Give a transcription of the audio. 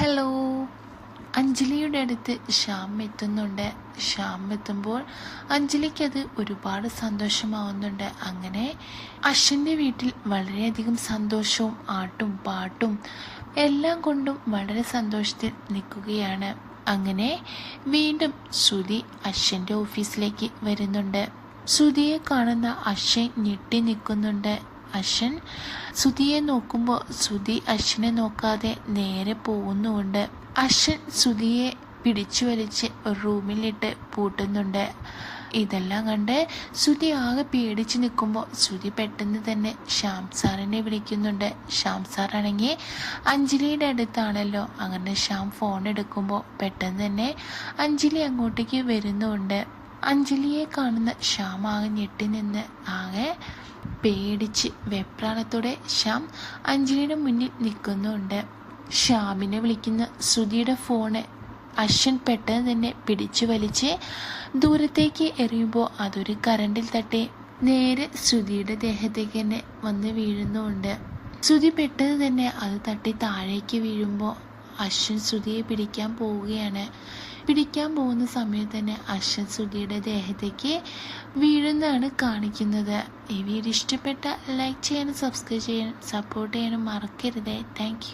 Hello അഞ്ജലിയുടെ അടുത്ത് ശ്യാം എത്തുന്നുണ്ട്. ശ്യാം എത്തുമ്പോൾ അഞ്ജലിക്കത് ഒരുപാട് സന്തോഷമാവുന്നുണ്ട്. അങ്ങനെ അശ്വിന്റെ വീട്ടിൽ വളരെയധികം സന്തോഷവും ആട്ടും പാട്ടും എല്ലാം കൊണ്ടും വളരെ സന്തോഷത്തിൽ നിൽക്കുകയാണ്. അങ്ങനെ വീണ്ടും ശ്രുതി അശ്വന്റെ ഓഫീസിലേക്ക് വരുന്നുണ്ട്. ശ്രുതിയെ കാണുന്ന അശ്വൻ ഞെട്ടി നിൽക്കുന്നുണ്ട്. അശ്വൻ. ശ്രുതിയെ നോക്കുമ്പോൾ ശ്രുതി അശ്വനെ നോക്കാതെ നേരെ പോകുന്നുമുണ്ട്. അശ്വൻ ശ്രുതിയെ പിടിച്ചു വലിച്ച് റൂമിലിട്ട് പൂട്ടുന്നുണ്ട്. ഇതെല്ലാം കണ്ട് ശ്രുതി ആകെ പേടിച്ച് നിൽക്കുമ്പോൾ ശ്രുതി പെട്ടെന്ന് തന്നെ ശ്യാം സാറിനെ വിളിക്കുന്നുണ്ട്. ശ്യാം സാറാണെങ്കിൽ അഞ്ജലിയുടെ അടുത്താണല്ലോ. അങ്ങനെ ശ്യാം ഫോൺ എടുക്കുമ്പോൾ പെട്ടെന്ന് തന്നെ അഞ്ജലി അങ്ങോട്ടേക്ക് വരുന്നുണ്ട്. അഞ്ജലിയെ കാണുന്ന ശ്യാം ആകെ ഞെട്ടി നിന്ന് ആകെ പേടിച്ച് വെപ്രാളത്തോടെ ശ്യാം അഞ്ജലിയുടെ മുന്നിൽ നിൽക്കുന്നുണ്ട്. ശ്യാമിനെ വിളിക്കുന്ന ശ്രുതിയുടെ ഫോണ് അശ്വൻ പെട്ടെന്ന് തന്നെ പിടിച്ചു വലിച്ച് ദൂരത്തേക്ക് എറിയുമ്പോൾ അതൊരു കറണ്ടിൽ തട്ടി നേരെ ശ്രുതിയുടെ ദേഹത്തേക്ക് തന്നെ വന്ന് വീഴുന്നുമുണ്ട് ശ്രുതി പെട്ടെന്ന് തന്നെ അത് തട്ടി താഴേക്ക് വീഴുമ്പോൾ അശ്വൻ ശ്രുതിയെ പിടിക്കാൻ പോവുകയാണ്. പിടിക്കാൻ പോകുന്ന സമയത്ത് തന്നെ അശ്വൻ ശ്രുതിയുടെ ദേഹത്തേക്ക് വീഴുന്നതാണ് കാണിക്കുന്നത്. ഈ വീഡിയോ ഇഷ്ടപ്പെട്ട ലൈക്ക് ചെയ്യാനും സബ്സ്ക്രൈബ് ചെയ്യാനും സപ്പോർട്ട് ചെയ്യാനും മറക്കരുത്. താങ്ക്